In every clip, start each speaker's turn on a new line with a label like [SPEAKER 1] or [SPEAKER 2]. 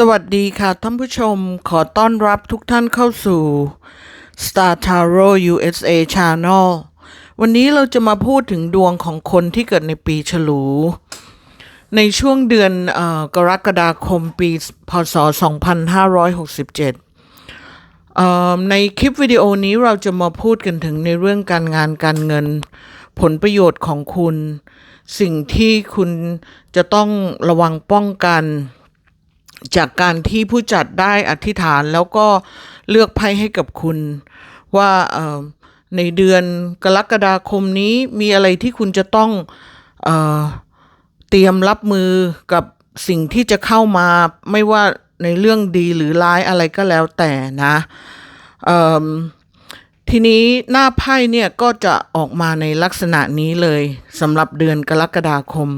[SPEAKER 1] สวัสดีค่ะท่านผู้ชมขอต้อนรับทุกท่านเข้าสู่ Star Tarot USA Channel วันนี้เราจะมาพูดถึงดวงของคนที่เกิดในปีฉลู ในช่วงเดือนอกรกฎาคมปีพศ 2567 ในคลิปวิดีโอนี้เราจะมาพูดกันถึงในเรื่องการงานการเงิน ผลประโยชน์ของคุณ สิ่งที่คุณจะต้องระวังป้องกัน จากการที่ผู้จัดได้อธิษฐานแล้วก็เลือกไพ่ให้กับคุณ ว่าในเดือนกรกฎาคมนี้มีอะไรที่คุณจะต้องเอเตรียมรับมือกับสิ่งที่จะเข้ามาไม่ว่าในเรื่องดีหรือร้ายอะไรก็แล้วแต่นะทีนี้หน้าไพ่เนี่ยก็จะออกมาในลักษณะนี้เลยสำหรับเดือนกรกฎาคม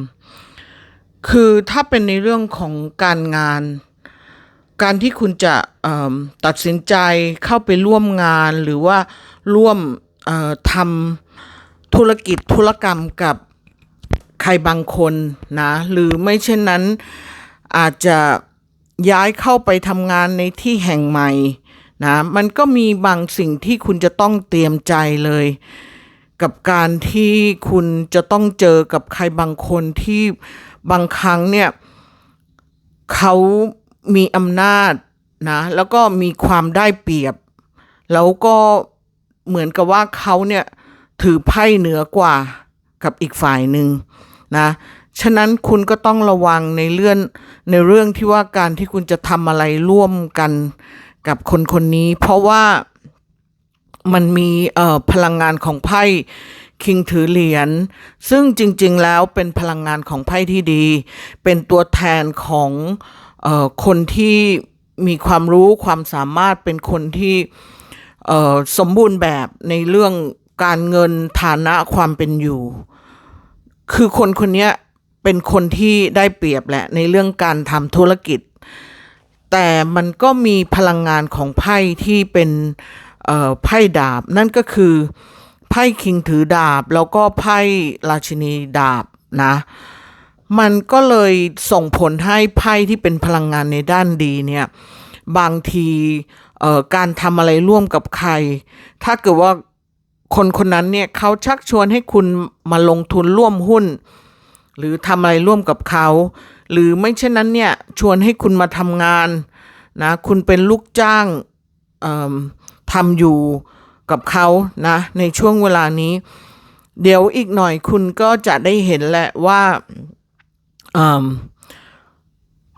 [SPEAKER 1] คือถ้าเป็นในเรื่องของการงาน การที่คุณจะตัดสินใจเข้าไปร่วมงานหรือว่าร่วมทำธุรกิจธุรกรรมกับใครบางคนนะ หรือไม่เช่นนั้นอาจจะย้ายเข้าไปทำงานในที่แห่งใหม่นะมันก็มีบางสิ่งที่คุณจะต้องเตรียมใจเลย กับการที่คุณจะต้องเจอกับใครบางคนที่ บางครั้งเนี่ยเขามีอำนาจนะแล้วก็มีความได้เปรียบ แล้วก็เหมือนกับว่าเขาเนี่ยถือไพ่เหนือกว่ากับอีกฝ่ายหนึ่งนะฉะนั้นคุณก็ต้องระวังในเรื่องในเรื่องที่ว่าการที่คุณจะทำอะไรร่วมกันกับคนคนนี้ เพราะว่ามันมีเอ่อพลังงานของไพ่ คิงถือเหรียญซึ่งจริง ๆ แล้วเป็นพลังงานของไพ่ที่ดี เป็นตัวแทนของออคนที่มีความรู้ความสามารถเป็นคนที่สมบูรณ์แบบในเรื่องการเงินฐานะความเป็นอยู่ คือคนคนนี้เป็นคนที่ได้เปรียบแหละในเรื่องการทำธุรกิจ แต่มันก็มีพลังงานของไพ่ที่เป็นไพ่ดาบ นั่นก็คือ ไพ่คิงถือดาบ แล้วก็ไพ่ราชินีดาบนะ มันก็เลยส่งผลให้ไพ่ที่เป็นพลังงานในด้านดีเนี่ย บางทีการทำอะไรร่วมกับใคร ถ้าเกิดว่าคนคนนั้นเนี่ยเขาชักชวนให้คุณมาลงทุนร่วมหุ้น หรือทำอะไรร่วมกับเขา หรือไม่เช่นนั้นเนี่ยชวนให้คุณมาทำงานนะคุณเป็นลูกจ้างทำอยู่ กับเขานะ ในช่วงเวลานี้ เดี๋ยวอีกหน่อยคุณก็จะได้เห็นแหละว่า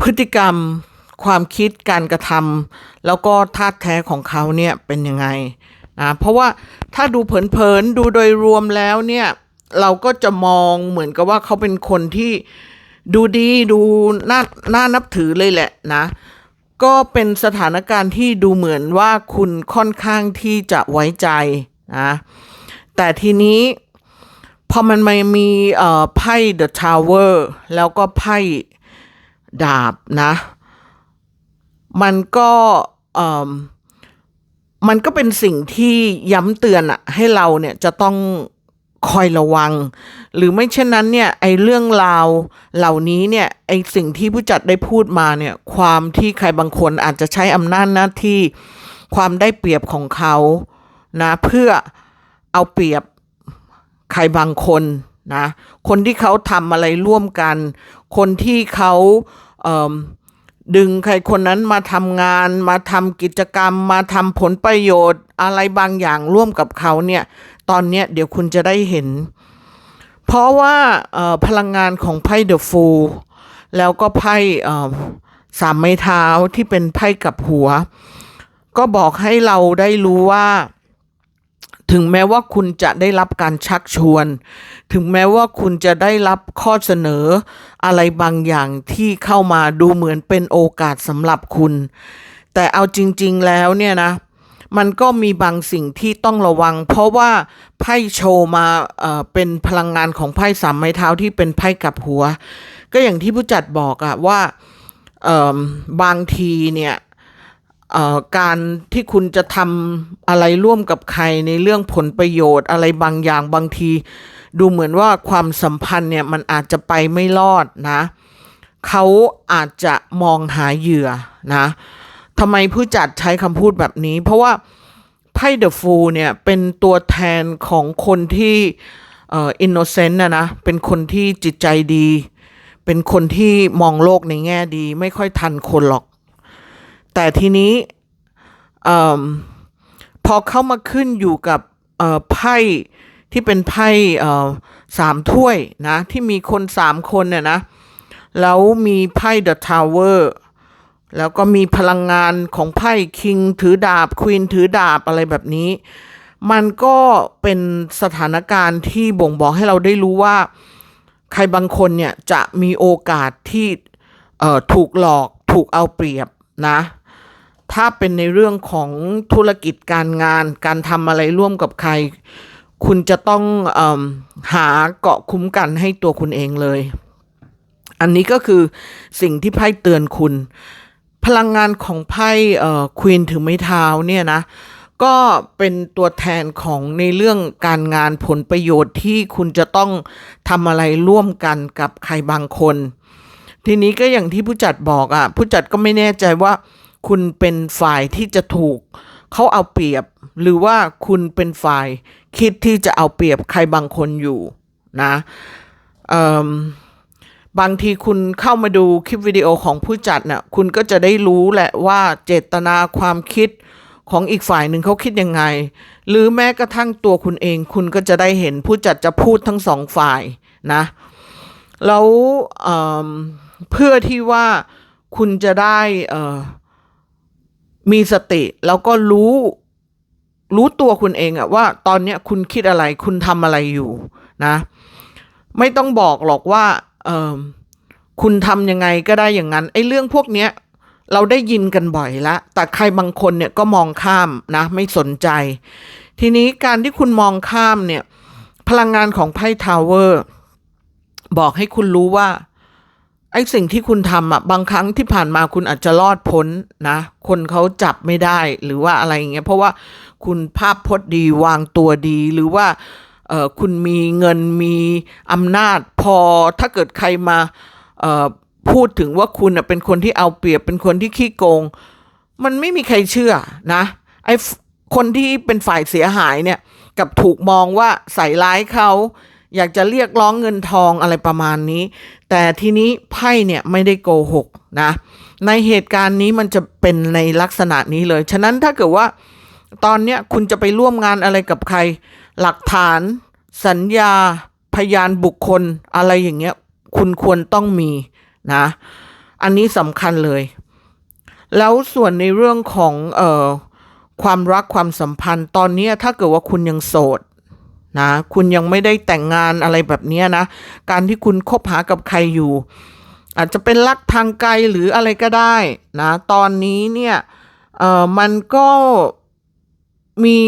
[SPEAKER 1] พฤติกรรมความคิดการกระทำแล้วก็ท่าแท้ของเขาเนี่ยเป็นยังไงนะเพราะว่าถ้าดูเผินๆดูโดยรวมแล้วเนี่ย เราก็จะมองเหมือนกับว่าเขาเป็นคนที่ดูดีดูน่าน่านับถือเลยแหละนะ ก็เป็นสถานการณ์ที่ดูเหมือนว่าคุณค่อนข้างที่จะไว้ใจนะแต่ทีนี้พอมันไมามีเอ่อไพ่ The Tower แล้วก็ไพ่ดาบนะ มันก็เอ่อมันก็เป็นสิ่งที่ย้ำเตือนอะให้เราเนี่ยจะต้อง คอยระวัง หรือไม่เช่นนั้นเนี่ยไอเรื่องราวเหล่านี้เนี่ยไอสิ่งที่ผู้จัดได้พูดมาเนี่ยความที่ใครบางคนอาจจะใช้อำนาจหน้าที่ความได้เปรียบของเขานะเพื่อเอาเปรียบใครบางคนนะคนที่เขาทำอะไรร่วมกัน คนที่เขาเดึงใครคนนั้นมาทำงาน มาทำกิจกรรม มาทำผลประโยชน์ อะไรบางอย่างร่วมกับเขาเนี่ยตอนเนี้ยเดี๋ยวคุณจะได้เห็น เพราะว่าพลังงานของไพ่เดอะฟูลแล้วก็ไพ่สามไม้เท้าที่เป็นไพ่กับหัว ก็บอกให้เราได้รู้ว่า ถึงแม้ว่าคุณจะได้รับการชักชวน ถึงแม้ว่าคุณจะได้รับข้อเสนออะไรบางอย่างที่เข้ามาดูเหมือนเป็นโอกาสสำหรับคุณ แต่เอาจริง ๆ แล้วเนี่ยนะ มันก็มีบางสิ่งที่ต้องระวัง เพราะว่าไพ่โชว์มาเอ่อเป็นพลังงานของไพ่สามไม้เท้าที่เป็นไพ่กับหัว ก็อย่างที่ผู้จัดบอกอะว่าเอ่อบางทีเนี่ยการที่คุณจะทำอะไรร่วมกับใครในเรื่องผลประโยชน์ อะไรบางอย่างบางที ดูเหมือนว่าความสัมพันธ์เนี่ยมันอาจจะไปไม่รอดนะ เขาอาจจะมองหาเหยื่อนะ ทำไมผู้จัดใช้คำพูดแบบนี้ เพราะว่าไพ่เดอะฟูเนี่ยเป็นตัวแทนของคนที่เอ่ออินโนเซนต์นะนะ เป็นคนที่จิตใจดี เป็นคนที่มองโลกในแง่ดี ไม่ค่อยทันคนหรอก แต่ทีนี้เอพอเข้ามาขึ้นอยู่กับเอ่อไพ่ที่เป็นไพ่เอ่อสามถ้วยนะ ที่มีคนสามคนเนี่ยนะ แล้วมีไพ่ The Tower แล้วก็มีพลังงานของไพ่คิงถือดาบควีนถือดาบอะไรแบบนี้ มันก็เป็นสถานการณ์ที่บ่งบอกให้เราได้รู้ว่า ใครบางคนเนี่ยจะมีโอกาสที่ถูกหลอกถูกเอาเปรียบนะ ถ้าเป็นในเรื่องของธุรกิจการงาน การทำอะไรร่วมกับใคร คุณจะต้องอหาเกาะคุ้มกันให้ตัวคุณเองเลย อันนี้ก็คือสิ่งที่ไพ่เตือนคุณ พลังงานของไพ่เอ่อควีนถือไม้เท้าเนี่ยนะก็เป็นตัวแทนของในเรื่องการงานผลประโยชน์ที่คุณจะต้องทำอะไรร่วมกันกับใครบางคน ทีนี้ก็อย่างที่ผู้จัดบอกอะ่ะผู้จัดก็ไม่แน่ใจว่า คุณเป็นฝ่ายที่จะถูกเขาเอาเปรียบ หรือว่าคุณเป็นฝ่ายคิดที่จะเอาเปรียบใครบางคนอยู่นะเอิ่ม บางทีคุณเข้ามาดูคลิปวิดีโอของผู้จัดน่ะคุณก็จะได้รู้แหละว่าเจตนาความคิดของอีกฝ่ายหนึ่งเขาคิดยังไง หรือแม้กระทั่งตัวคุณเอง คุณก็จะได้เห็นผู้จัดจะพูดทั้งสองฝ่ายนะ แล้วเเพื่อที่ว่าคุณจะได้มีสติ แล้วก็รู้รู้ตัวคุณเองอะว่าตอนเนี้ยคุณคิดอะไรคุณทำอะไรอยู่นะ ไม่ต้องบอกหรอกว่า คุณทำยังไงก็ได้อย่างนั้นไอ้เรื่องพวกเนี้ยเราได้ยินกันบ่อยละ แต่ใครบางคนเนี่ยก็มองข้ามนะ ไม่สนใจ ทีนี้การที่คุณมองข้ามเนี่ย พลังงานของไพ่ทาวเวอร์บอกให้คุณรู้ว่า ไอ้สิ่งที่คุณทำอะ บางครั้งที่ผ่านมาคุณอาจจะรอดพ้นนะ คนเขาจับไม่ได้หรือว่าอะไรอย่างเงี้ย เพราะว่าคุณภาพพจน์ดีวางตัวดีหรือว่า คุณมีเงินมีอำนาจพอถ้าเกิดใครมาพูดถึงว่าคุณน่ะเป็นคนที่เอาเปรียบเป็นคนที่ขี้โกง มันไม่มีใครเชื่อนะไอ้คนที่เป็นฝ่ายเสียหายเนี่ยกับถูกมองว่าใส่ร้ายเขาอยากจะเรียกร้องเงินทองอะไรประมาณนี้ แต่ทีนี้ไพ่เนี่ยไม่ได้โกหกนะ ในเหตุการณ์นี้มันจะเป็นในลักษณะนี้เลย ฉะนั้นถ้าเกิดว่าตอนเนี้ยคุณจะไปร่วมงานอะไรกับใคร หลักฐาน สัญญา พยานบุคคล อะไรอย่างเงี้ย คุณควรต้องมีนะ อันนี้สำคัญเลย แล้วส่วนในเรื่องของเอ่อความรักความสัมพันธ์ตอนนี้ถ้าเกิดว่าคุณยังโสดนะคุณยังไม่ได้แต่งงานอะไรแบบนี้นะ การที่คุณคบหากับใครอยู่ อาจจะเป็นรักทางไกลหรืออะไรก็ได้นะตอนนี้เนี่ยเอ่อมันก็มี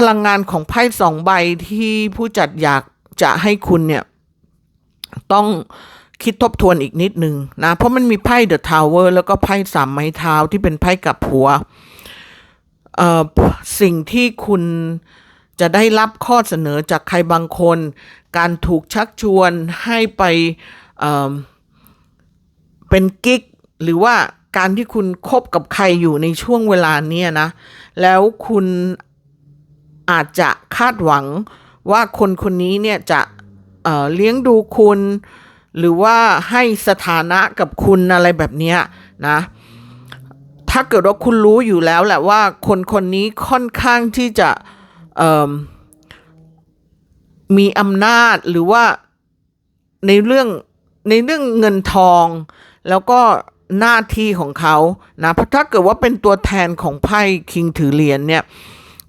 [SPEAKER 1] พลังงานของไพ่สองใบที่ผู้จัดอยากจะให้คุณเนี่ย ต้องคิดทบทวนอีกนิดนึงนะ เพราะมันมีไพ่เดอะทาวเวอร์แล้วก็ไพ่สามไม้เท้าที่เป็นไพ่กับหัวสิ่งที่คุณจะได้รับข้อเสนอจากใครบางคน การถูกชักชวนให้ไปเเป็นกิ๊ก หรือว่าการที่คุณคบกับใครอยู่ในช่วงเวลาเนี้ยนะ แล้วคุณ อาจจะคาดหวังว่าคนคนนี้เนี่ยจะเเลี้ยงดูคุณ หรือว่าให้สถานะกับคุณอะไรแบบนี้นะถ้าเกิดว่าคุณรู้อยู่แล้วแหละว่าคนคนนี้ค่อนข้างที่จะมีอำนาจหรือว่าในเรื่องในเรื่องเงินทอง แล้วก็หน้าที่ของเขานะเพราะถ้าเกิดว่าเป็นตัวแทนของไพ่คิงถือเหรียญเนี่ย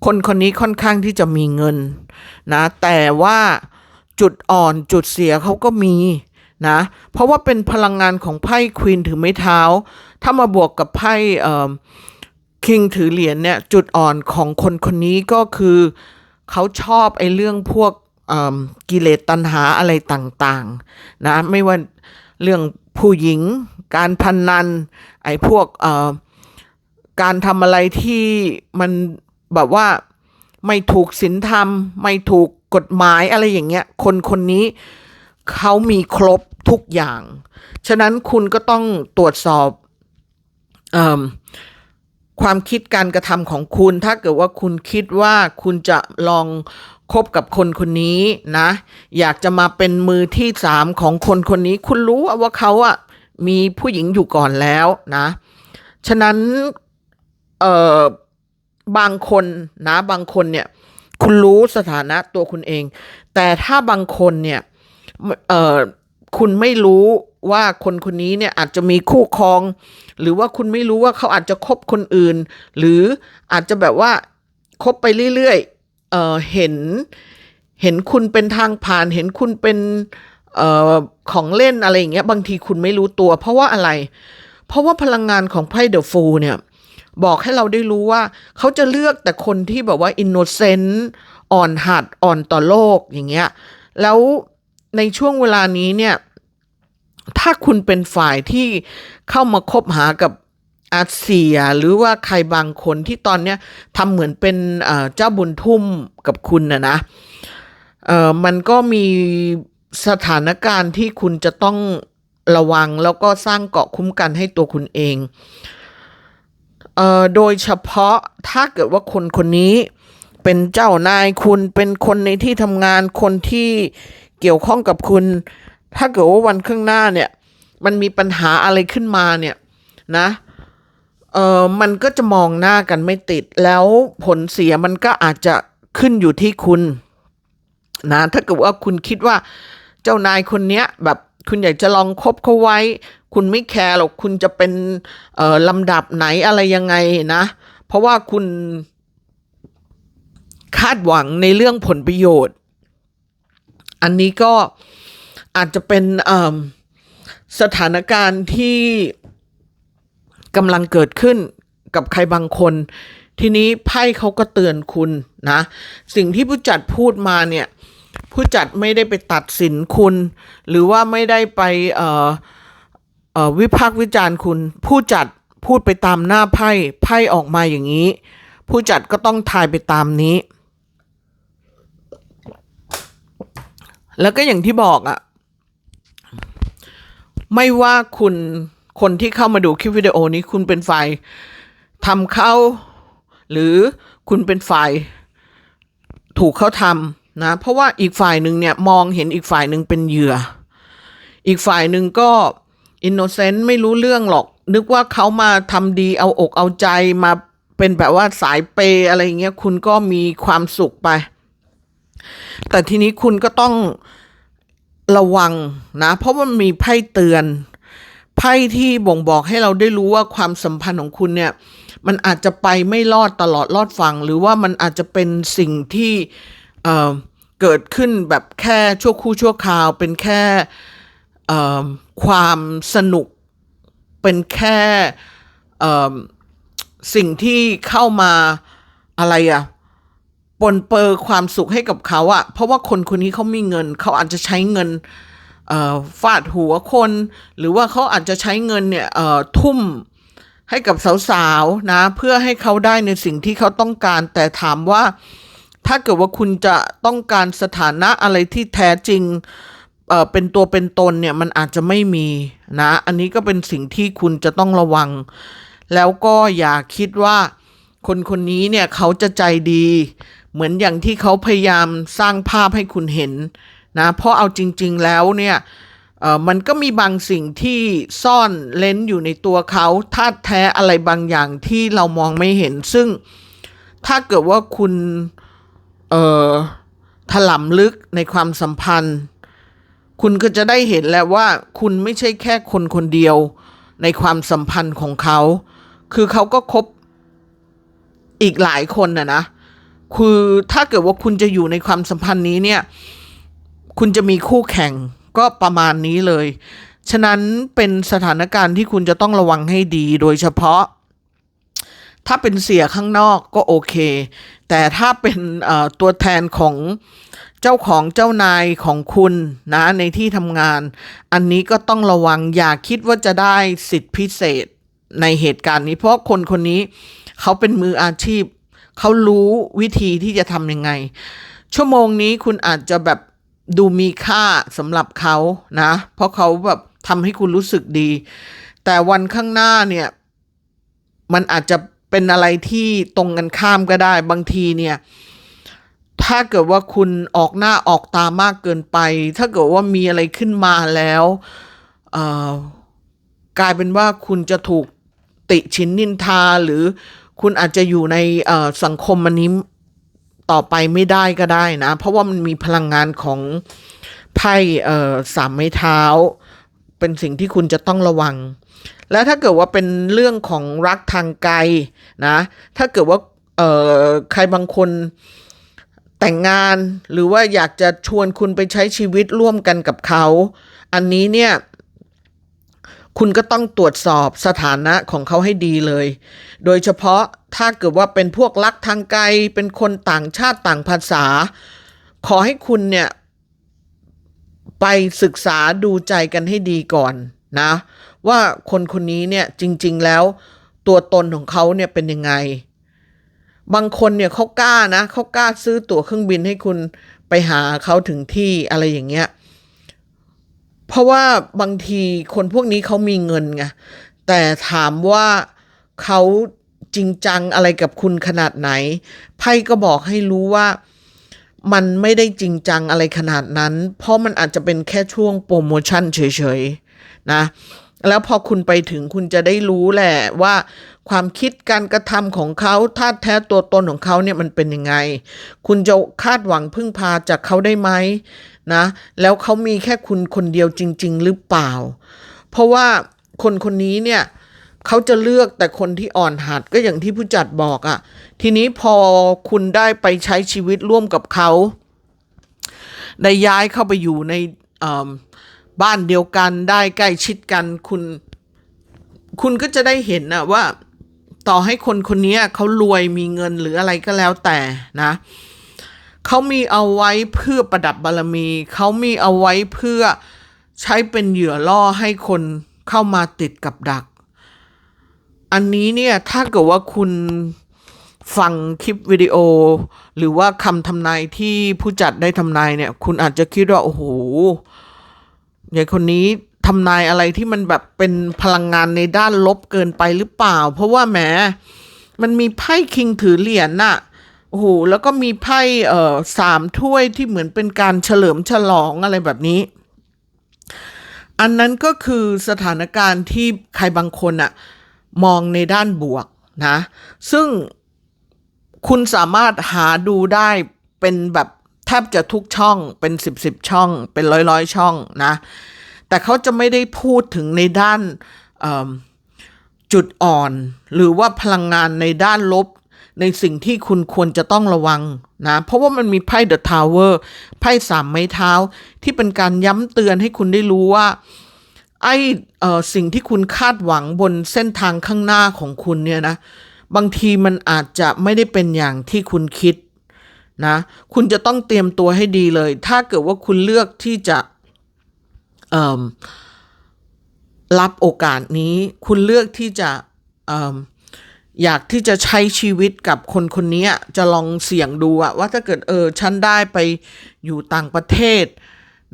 [SPEAKER 1] คนคนนี้ค่อนข้างที่จะมีเงินนะแต่ว่าจุดอ่อนจุดเสียเขาก็มีนะเพราะว่าเป็นพลังงานของไพ่ควีนถือไม้เท้า ถ้ามาบวกกับไพ่เอ่อคิงถือเหรียญเนี่ยจุดอ่อนของคนคนนี้ก็คือเขาชอบไอ้เรื่องพวกกิเลสตัณหาอะไรต่างๆนะไม่ว่าเรื่องผู้หญิง การพนนันไอ้พวกเอ่อการทำอะไรที่มัน แบบว่าไม่ถูกศีลธรรม ไม่ถูกกฎหมายอะไรอย่างเงี้ย คนคนนี้เขามีครบทุกอย่าง ฉะนั้นคุณก็ต้องตรวจสอบอความคิดการกระทำของคุณ ถ้าเกิดว่าคุณคิดว่าคุณจะลองคบกับคนคนนี้นะ อยากจะมาเป็นมือที่สามของคนคนนี้ คุณรู้ว่าเขาอะมีผู้หญิงอยู่ก่อนแล้วนะ ฉะนั้นเอ่อ บางคนนะบางคนเนี่ยคุณรู้สถานะตัวคุณเอง แต่ถ้าบางคนเนี่ยเออคุณไม่รู้ว่าคนคนนี้เนี่ยอาจจะมีคู่ครอง หรือว่าคุณไม่รู้ว่าเขาอาจจะคบคนอื่น หรืออาจจะแบบว่าคบไปเรื่อยๆเออเห็นเห็นคุณเป็นทางผ่าน เห็นคุณเป็นเออของเล่นอะไรอย่างเงี้ยบางทีคุณไม่รู้ตัว เพราะว่าอะไร เพราะว่าพลังงานของไพ่เดอะฟูเนี่ย บอกให้เราได้รู้ว่า เขาจะเลือกแต่คนที่แบบว่าอินโนเซนต์อ่อนหัดอ่อนต่อโลกอย่างเงี้ยแล้วในช่วงเวลานี้เนี่ยถ้าคุณเป็นฝ่ายที่เข้ามาคบหากับอาเซีย หรือว่าใครบางคนที่ตอนเนี้ยทำเหมือนเป็นเจ้าบุญทุ่มกับคุณนะนะมันก็มีสถานการณ์ที่คุณจะต้องระวังแล้วก็สร้างเกาะคุ้มกันให้ตัวคุณเอง เอ่อโดยเฉพาะถ้าเกิดว่าคนคนนี้เป็นเจ้านายคุณเป็นคนในที่ทำงานคนที่เกี่ยวข้องกับคุณ ถ้าเกิดว่าวันข้างหน้าเนี่ย มันมีปัญหาอะไรขึ้นมาเนี่ยนะเออมันก็จะมองหน้ากันไม่ติด แล้วผลเสียมันก็อาจจะขึ้นอยู่ที่คุณนะถ้าเกิดว่าคุณคิดว่าเจ้านายคนเนี้ยแบบคุณอยากจะลองคบเขาไว้ คุณไม่แคร์หรอกคุณจะเป็นเอ่อลำดับไหนอะไรยังไงนะ เพราะว่าคุณคาดหวังในเรื่องผลประโยชน์ อันนี้ก็อาจจะเป็นสถานการณ์ที่กำลังเกิดขึ้นกับใครบางคน ทีนี้ไพ่เขาก็เตือนคุณนะ สิ่งที่ผู้จัดพูดมาเนี่ย ผู้จัดไม่ได้ไปตัดสินคุณ หรือว่าไม่ได้ไปเอ่อ วิพากษ์วิจารณ์คุณ ผู้จัดพูดไปตามหน้าไพ่ไพ่ออกมาอย่างนี้ ผู้จัดก็ต้องทายไปตามนี้ แล้วก็อย่างที่บอกอะไม่ว่าคุณคนที่เข้ามาดูคลิปวิดีโอนี้คุณเป็นฝ่ายทำเข้า หรือคุณเป็นฝ่ายถูกเขาทำนะ เพราะว่าอีกฝ่ายหนึ่งเนี่ยมองเห็นอีกฝ่ายหนึ่งเป็นเหยื่อ อีกฝ่ายหนึ่งก็ อินโนเซนต์ไม่รู้เรื่องหรอก นึกว่าเขามาทำดีเอาอกเอาใจมาเป็นแบบว่าสายเปย์อะไรเงี้ยคุณก็มีความสุขไป แต่ทีนี้คุณก็ต้องระวังนะ เพราะมันมีไพ่เตือน ไพ่ที่บ่งบอกให้เราได้รู้ว่าความสัมพันธ์ของคุณเนี่ย มันอาจจะไปไม่รอดตลอดรอดฟัง หรือว่ามันอาจจะเป็นสิ่งที่เเกิดขึ้นแบบแค่ชั่วคู่ชั่วคราว เป็นแค่ ความสนุกเป็นแค่สิ่งที่เข้ามาอะไรอะปนเปื้อความสุขให้กับเขาอะเพราะว่าคนคนนี้เขามีเงิน เขาอาจจะใช้เงินฟาดหัวคน หรือว่าเขาอาจจะใช้เงินเนี่ยทุ่มให้กับสาวๆนะเพื่อให้เขาได้ในสิ่งที่เขาต้องการ แต่ถามว่าถ้าเกิดว่าคุณจะต้องการสถานะอะไรที่แท้จริง เอ่อเป็นตัวเป็นตนเนี่ยมันอาจจะไม่มีนะ อันนี้ก็เป็นสิ่งที่คุณจะต้องระวัง แล้วก็อย่าคิดว่าคนคนนี้เนี่ยเขาจะใจดี เหมือนอย่างที่เขาพยายามสร้างภาพให้คุณเห็นนะ เพราะเอาจริง ๆแล้วเนี่ยเออมันก็มีบางสิ่งที่ซ่อนเล้นอยู่ในตัวเขาธาตุแท้อะไรบางอย่างที่เรามองไม่เห็น ซึ่งถ้าเกิดว่าคุณเอ่อถลำลึกในความสัมพันธ์ คุณก็จะได้เห็นแล้วว่าคุณไม่ใช่แค่คนคนเดียวในความสัมพันธ์ของเขา คือเขาก็คบอีกหลายคนนะนะ คือถ้าเกิดว่าคุณจะอยู่ในความสัมพันธ์นี้เนี่ย คุณจะมีคู่แข่งก็ประมาณนี้เลย ฉะนั้นเป็นสถานการณ์ที่คุณจะต้องระวังให้ดีโดยเฉพาะ ถ้าเป็นเสียข้างนอกก็โอเค แต่ถ้าเป็นตัวแทนของ เจ้าของเจ้านายของคุณนะในที่ทำงาน อันนี้ก็ต้องระวังอย่าคิดว่าจะได้สิทธิพิเศษในเหตุการณ์นี้ เพราะคนคนนี้เขาเป็นมืออาชีพ เขารู้วิธีที่จะทำยังไง ชั่วโมงนี้คุณอาจจะแบบดูมีค่าสำหรับเขานะ เพราะเขาแบบทำให้คุณรู้สึกดี แต่วันข้างหน้าเนี่ย มันอาจจะเป็นอะไรที่ตรงกันข้ามก็ได้บางทีเนี่ย ถ้าเกิดว่าคุณออกหน้าออกตามากเกินไป ถ้าเกิดว่ามีอะไรขึ้นมาแล้วกลายเป็นว่าคุณจะถูกติชินนินทาหรือคุณอาจจะอยู่ในสังคมอันนี้ต่อไปไม่ได้ก็ได้นะ เพราะว่ามันมีพลังงานของไพ่สามไม้เท้า เป็นสิ่งที่คุณจะต้องระวัง และถ้าเกิดว่าเป็นเรื่องของรักทางไกลนะ ถ้าเกิดว่าใครบางคน แต่งงานหรือว่าอยากจะชวนคุณไปใช้ชีวิตร่วมกันกับเขา อันนี้เนี่ย คุณก็ต้องตรวจสอบสถานะของเขาให้ดีเลย โดยเฉพาะถ้าเกิดว่าเป็นพวกรักทางไกล เป็นคนต่างชาติต่างภาษา ขอให้คุณเนี่ย ไปศึกษาดูใจกันให้ดีก่อนนะ ว่าคนคนนี้เนี่ยจริง ๆ แล้วตัวตนของเขาเนี่ยเป็นยังไง บางคนเนี่ยเขากล้านะเขากล้าซื้อตั๋วเครื่องบินให้คุณไปหาเขาถึงที่อะไรอย่างเงี้ย เพราะว่าบางทีคนพวกนี้เขามีเงินไงแต่ถามว่าเขาจริงจังอะไรกับคุณขนาดไหน ไพ่ก็บอกให้รู้ว่ามันไม่ได้จริงจังอะไรขนาดนั้น เพราะมันอาจจะเป็นแค่ช่วงโปรโมชั่นเฉยๆนะ แล้วพอคุณไปถึงคุณจะได้รู้แหละว่า ความคิดการกระทำของเขาท่าแท้ตัวตนของเขาเนี่ยมันเป็นยังไง คุณจะคาดหวังพึ่งพาจากเขาได้ไหมนะ แล้วเขามีแค่คุณคนเดียวจริง ๆ หรือเปล่า เพราะว่าคนคนนี้เนี่ยเขาจะเลือกแต่คนที่อ่อนหัดก็อย่างที่ผู้จัดบอกอะ่ะ ทีนี้พอคุณได้ไปใช้ชีวิตร่วมกับเขาได้ย้ายเข้าไปอยู่ในบ้านเดียวกันได้ใกล้ชิดกันคุณ คุณก็จะได้เห็นนะว่า ต่อให้คนคนนี้เขารวยมีเงินหรืออะไรก็แล้วแต่นะเขามีเอาไว้เพื่อประดับบารมี เขามีเอาไว้เพื่อใช้เป็นเหยื่อล่อให้คนเข้ามาติดกับดัก อันนี้เนี่ยถ้าเกิดว่าคุณฟังคลิปวิดีโอ หรือว่าคำทำนายที่ผู้จัดได้ทำนายเนี่ย คุณอาจจะคิดว่า โอ้โหยายคนนี้ ทำนายอะไรที่มันแบบเป็นพลังงานในด้านลบเกินไปหรือเปล่า เพราะว่าแหมมันมีไพ่คิงถือเหรียญน่ะโอ้โหแล้วก็มีไพ่เอ่อสามถ้วยที่เหมือนเป็นการเฉลิมฉลองอะไรแบบนี้ อันนั้นก็คือสถานการณ์ที่ใครบางคนอะมองในด้านบวกนะซึ่งคุณสามารถหาดูได้เป็นแบบแทบจะทุกช่องเป็นสิบสิบช่อง เป็นร้อยร้อยช่องนะ แต่เขาจะไม่ได้พูดถึงในด้านจุดอ่อน หรือว่าพลังงานในด้านลบ ในสิ่งที่คุณควรจะต้องระวังนะ เพราะว่ามันมีไพ่เดอะทาวเวอร์ไพ่สามไม้เท้า ที่เป็นการย้ำเตือนให้คุณได้รู้ว่าไอ้เอ่อสิ่งที่คุณคาดหวังบนเส้นทางข้างหน้าของคุณเนี่ยนะบางทีมันอาจจะไม่ได้เป็นอย่างที่คุณคิดนะ คุณจะต้องเตรียมตัวให้ดีเลย ถ้าเกิดว่าคุณเลือกที่จะ รับโอกาสนี้ คุณเลือกที่จะเอ่มอยากที่จะใช้ชีวิตกับคนคนนี้จะลองเสี่ยงดูอะว่าถ้าเกิดเออฉันได้ไปอยู่ต่างประเทศ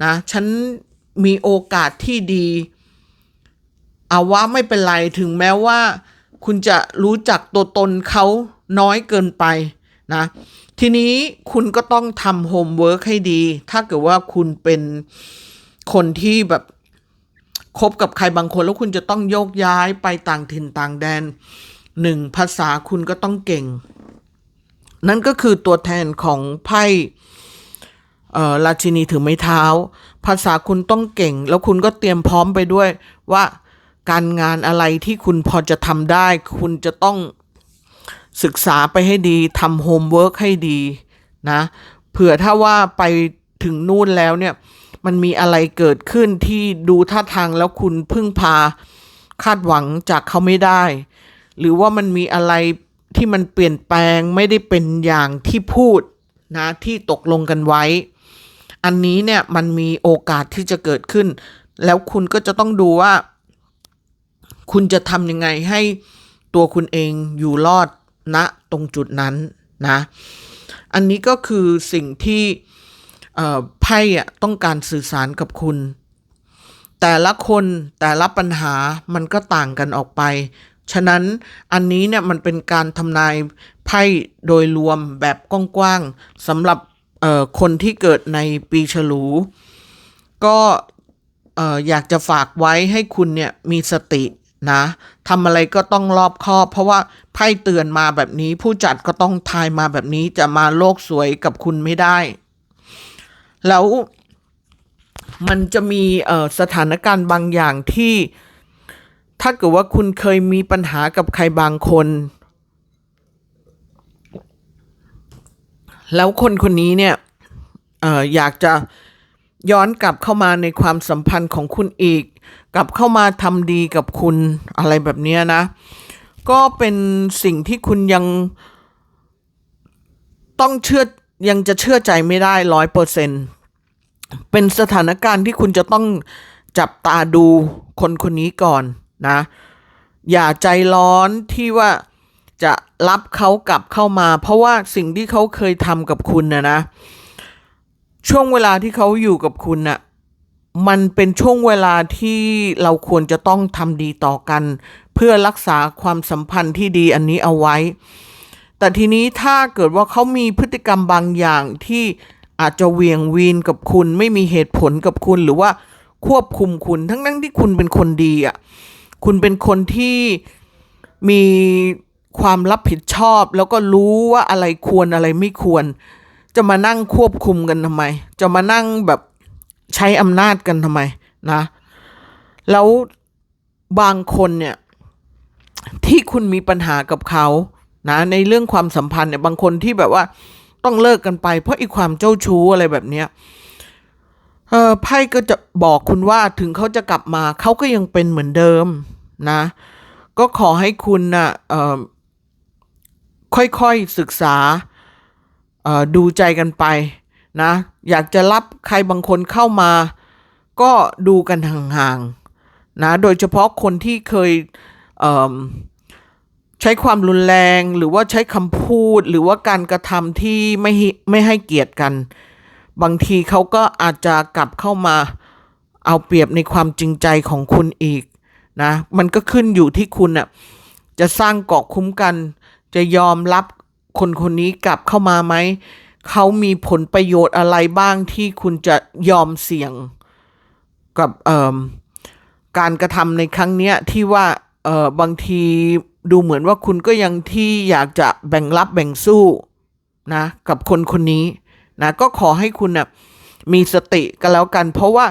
[SPEAKER 1] นะฉันมีโอกาสที่ดีเอาว่าไม่เป็นไรถึงแม้ว่า คุณจะรู้จักตัวตนเขาน้อยเกินไปนะทีนี้คุณก็ต้องทำโฮมเวิร์กให้ดี ถ้าเกิดว่าคุณเป็น คนที่แบบคบกับใครบางคนแล้วคุณจะต้องโยกย้ายไปต่างถิ่นต่างแดนหนึ่งภาษาคุณก็ต้องเก่ง นั่นก็คือตัวแทนของไพ่ราชินีถือไม้เท้า ภาษาคุณต้องเก่ง แล้วคุณก็เตรียมพร้อมไปด้วยว่าการงานอะไรที่คุณพอจะทำได้ คุณจะต้องศึกษาไปให้ดีทำโฮมเวิร์กให้ดีนะเผื่อถ้าว่าไปถึงนู่นแล้วเนี่ย มันมีอะไรเกิดขึ้นที่ดูท่าทางแล้วคุณพึ่งพาคาดหวังจากเขาไม่ได้ หรือว่ามันมีอะไรที่มันเปลี่ยนแปลงไม่ได้เป็นอย่างที่พูดนะที่ตกลงกันไว้ อันนี้เนี่ยมันมีโอกาสที่จะเกิดขึ้น แล้วคุณก็จะต้องดูว่า คุณจะทำยังไงให้ตัวคุณเองอยู่รอดณตรงจุดนั้นนะ อันนี้ก็คือสิ่งที่ ไพ่อะต้องการสื่อสารกับคุณ แต่ละคนแต่ละปัญหามันก็ต่างกันออกไป ฉะนั้นอันนี้เนี่ยมันเป็นการทำนายไพ่โดยรวมแบบกว้างๆสำหรับคนที่เกิดในปีฉลู ก็เอ่ออยากจะฝากไว้ให้คุณเนี่ยมีสตินะทำอะไรก็ต้องรอบคอบ เพราะว่าไพ่เตือนมาแบบนี้ ผู้จัดก็ต้องทายมาแบบนี้จะมาโลกสวยกับคุณไม่ได้ แล้วมันจะมีสถานการณ์บางอย่างที่ ถ้าเกิดว่าคุณเคยมีปัญหากับใครบางคน แล้วคนคนนี้เนี่ยออยากจะย้อนกลับเข้ามาในความสัมพันธ์ของคุณอีก กลับเข้ามาทำดีกับคุณอะไรแบบนี้นะ ก็เป็นสิ่งที่คุณยังต้องเชื่อ ยังจะเชื่อใจไม่ได้ร้อยเปอร์เซ็นเป็นสถานการณ์ที่คุณจะต้องจับตาดูคนคนนี้ก่อนนะ อย่าใจร้อนที่ว่าจะรับเขากลับเข้ามา เพราะว่าสิ่งที่เขาเคยทำกับคุณนะนะ ช่วงเวลาที่เขาอยู่กับคุณน่ะมันเป็นช่วงเวลาที่เราควรจะต้องทำดีต่อกัน เพื่อรักษาความสัมพันธ์ที่ดีอันนี้เอาไว้ แต่ทีนี้ถ้าเกิดว่าเขามีพฤติกรรมบางอย่างที่อาจจะเวียงวีนกับคุณ ไม่มีเหตุผลกับคุณหรือว่าควบคุมคุณทั้งนั้นที่คุณเป็นคนดีอะคุณเป็นคนที่มีความรับผิดชอบ แล้วก็รู้ว่าอะไรควรอะไรไม่ควร จะมานั่งควบคุมกันทำไม จะมานั่งแบบใช้อำนาจกันทำไมนะ แล้วบางคนเนี่ยที่คุณมีปัญหากับเขา นะในเรื่องความสัมพันธ์เนี่ยบางคนที่แบบว่าต้องเลิกกันไป เพราะอีความเจ้าชู้อะไรแบบเนี้ยเออไพ่ก็จะบอกคุณว่าถึงเขาจะกลับมาเขาก็ยังเป็นเหมือนเดิมนะ ก็ขอให้คุณนะ่ะเออค่อยๆศึกษาเออดูใจกันไปนะ อยากจะรับใครบางคนเข้ามา ก็ดูกันห่างๆนะ โดยเฉพาะคนที่เคยเใช้ความรุนแรงหรือว่าใช้คำพูดหรือว่าการกระทำที่ไม่ไม่ให้เกียรติกัน บางทีเขาก็อาจจะกลับเข้ามาเอาเปรียบในความจริงใจของคุณอีกนะมันก็ขึ้นอยู่ที่คุณอะจะสร้างเกาะคุ้มกัน จะยอมรับคนคนนี้กลับเข้ามาไหมเขามีผลประโยชน์อะไรบ้างที่คุณจะยอมเสี่ยงกับการกระทำในครั้งเนี้ยที่ว่า เออบางทีดูเหมือนว่าคุณก็ยังที่อยากจะแบ่งรับแบ่งสู้นะกับคนคนนี้นะก็ขอให้คุณนะ่ะมีสติกันแล้วกัน เพราะว่า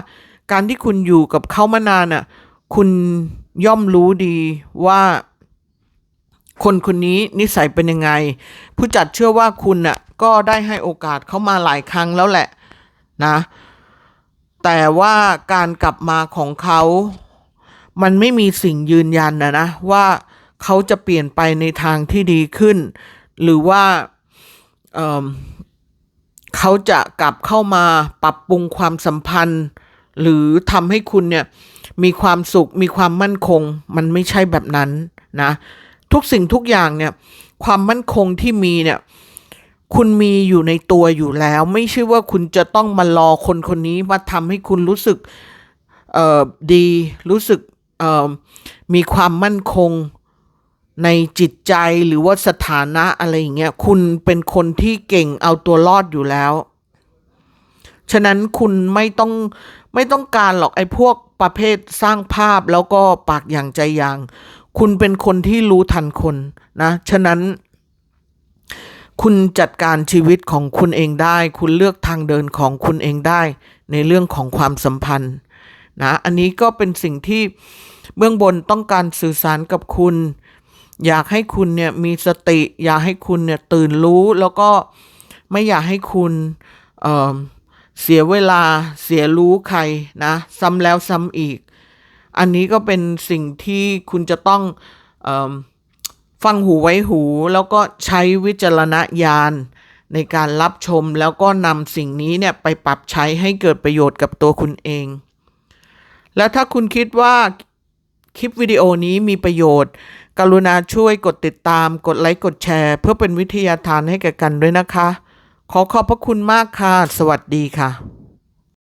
[SPEAKER 1] การที่คุณอยู่กับเขามานานน่ะคุณย่อมรู้ดีว่า คนคนนี้นิสัยเป็นยังไง ผู้จัดเชื่อว่าคุณน่ะก็ได้ให้โอกาสเขามาหลายครั้งแล้วแหละนะ แต่ว่าการกลับมาของเขา มันไม่มีสิ่งยืนยันนะนะว่าเขาจะเปลี่ยนไปในทางที่ดีขึ้น หรือว่าเเขาจะกลับเข้ามาปรับปรุงความสัมพันธ์ หรือทำให้คุณเนี่ยมีความสุขมีความมั่นคง มันไม่ใช่แบบนั้นนะทุกสิ่งทุกอย่างเนี่ยความมั่นคงที่มีเนี่ยคุณมีอยู่ในตัวอยู่แล้ว ไม่ใช่ว่าคุณจะต้องมารอคนคนนี้มาทำให้คุณรู้สึกดีรู้สึก มีความมั่นคงในจิตใจหรือว่าสถานะอะไรอย่างเงี้ยคุณเป็นคนที่เก่งเอาตัวรอดอยู่แล้ว ฉะนั้นคุณไม่ต้องไม่ต้องการหรอกไอ้พวกประเภทสร้างภาพแล้วก็ปากอย่างใจอย่าง คุณเป็นคนที่รู้ทันคนนะ ฉะนั้น คุณจัดการชีวิตของคุณเองได้ คุณเลือกทางเดินของคุณเองได้ ในเรื่องของความสัมพันธ์ นะอันนี้ก็เป็นสิ่งที่เบื้องบนต้องการสื่อสารกับคุณ อยากให้คุณเนี่ยมีสติ อยากให้คุณเนี่ยตื่นรู้แล้วก็ไม่อยากให้คุณเเสียเวลาเสียรู้ใครนะ ซ้ำแล้วซ้ำอีก อันนี้ก็เป็นสิ่งที่คุณจะต้องอฟังหูไว้หู แล้วก็ใช้วิจารณญาณในการรับชมแล้วก็นำสิ่งนี้เนี่ยไปปรับใช้ให้เกิดประโยชน์กับตัวคุณเอง แล้วถ้าคุณคิดว่าคลิปวิดีโอนี้มีประโยชน์ กรุณาช่วยกดติดตาม กดไลค์ กดแชร์ เพื่อเป็นวิทยาทานให้แก่กันด้วยนะคะ ขอขอบพระคุณมากค่ะ สวัสดีค่ะ